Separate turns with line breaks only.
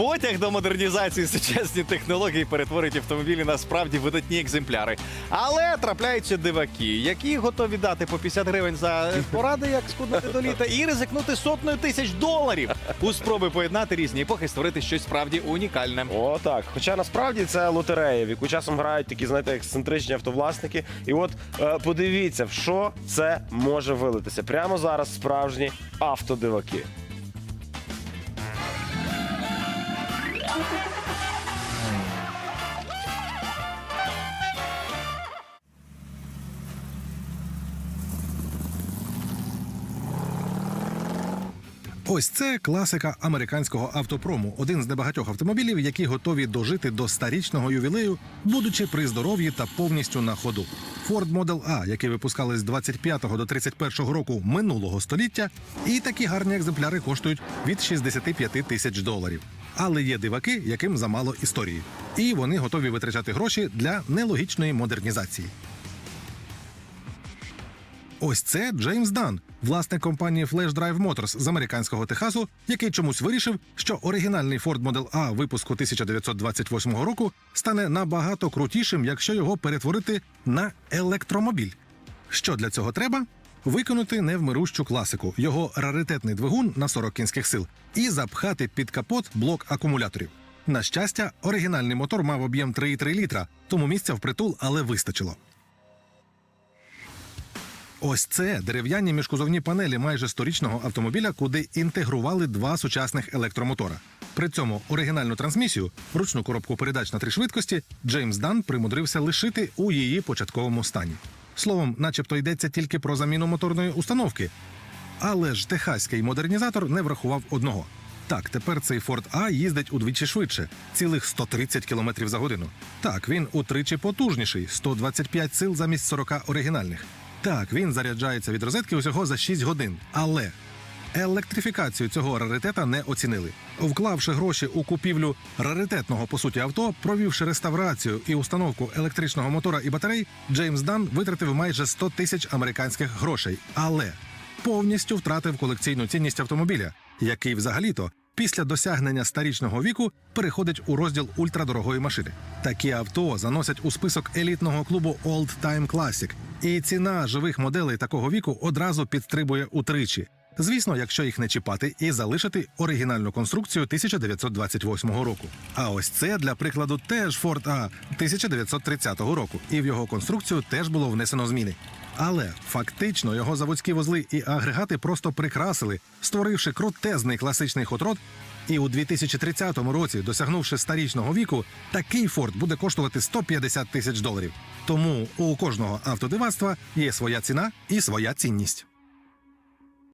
Потяг до модернізації сучасні технології перетворить автомобілі на справді видатні екземпляри. Але трапляються диваки, які готові дати по 50 гривень за поради, як скуднути до літа, і ризикнути сотнею тисяч доларів у спроби поєднати різні епохи, створити щось справді унікальне.
О, так. Хоча насправді це лотерея, в яку часом грають такі, знаєте, ексцентричні автовласники. І от е, подивіться, в що це може вилитися. Прямо зараз справжні автодиваки. Yeah.
Ось це класика американського автопрому. Один з небагатьох автомобілів, які готові дожити до старічного ювілею, будучи при здоров'ї та повністю на ходу. Ford Model A, який випускали з 25 до 31 року минулого століття, і такі гарні екземпляри коштують від 65 тисяч доларів. Але є диваки, яким замало історії, і вони готові витрачати гроші для нелогічної модернізації. Ось це Джеймс Дан, власник компанії Flash Drive Motors з американського Техасу, який чомусь вирішив, що оригінальний Ford Model A випуску 1928 року стане набагато крутішим, якщо його перетворити на електромобіль. Що для цього треба? Виконати невмирущу класику, його раритетний двигун на 40 кінських сил, і запхати під капот блок акумуляторів. На щастя, оригінальний мотор мав об'єм 3,3 літра, тому місця впритул, але вистачило. Ось це дерев'яні міжкузовні панелі майже сторічного автомобіля, куди інтегрували два сучасних електромотора. При цьому оригінальну трансмісію, ручну коробку передач на три швидкості, Джеймс Дан примудрився лишити у її початковому стані. Словом, начебто йдеться тільки про заміну моторної установки. Але ж техаський модернізатор не врахував одного. Так, тепер цей Ford A їздить удвічі швидше, цілих 130 км за годину. Так, він утричі потужніший 125 сил замість 40 оригінальних. Так, він заряджається від розетки усього за 6 годин. Але електрифікацію цього раритета не оцінили. Вклавши гроші у купівлю раритетного по суті авто, провівши реставрацію і установку електричного мотора і батарей, Джеймс Дан витратив майже 100 тисяч американських грошей. Але повністю втратив колекційну цінність автомобіля, який взагалі-то після досягнення старічного віку переходить у розділ ультрадорогої машини. Такі авто заносять у список елітного клубу Old Time Classic, і ціна живих моделей такого віку одразу підстрибує утричі. Звісно, якщо їх не чіпати і залишити оригінальну конструкцію 1928 року. А ось це для прикладу теж Ford A 1930 року, і в його конструкцію теж було внесено зміни. Але фактично його заводські вузли і агрегати просто прикрасили, створивши крутезний класичний хотрод. І у 2030 році, досягнувши старічного віку, такий Форд буде коштувати 150 тисяч доларів. Тому у кожного автодивацтва є своя ціна і своя цінність.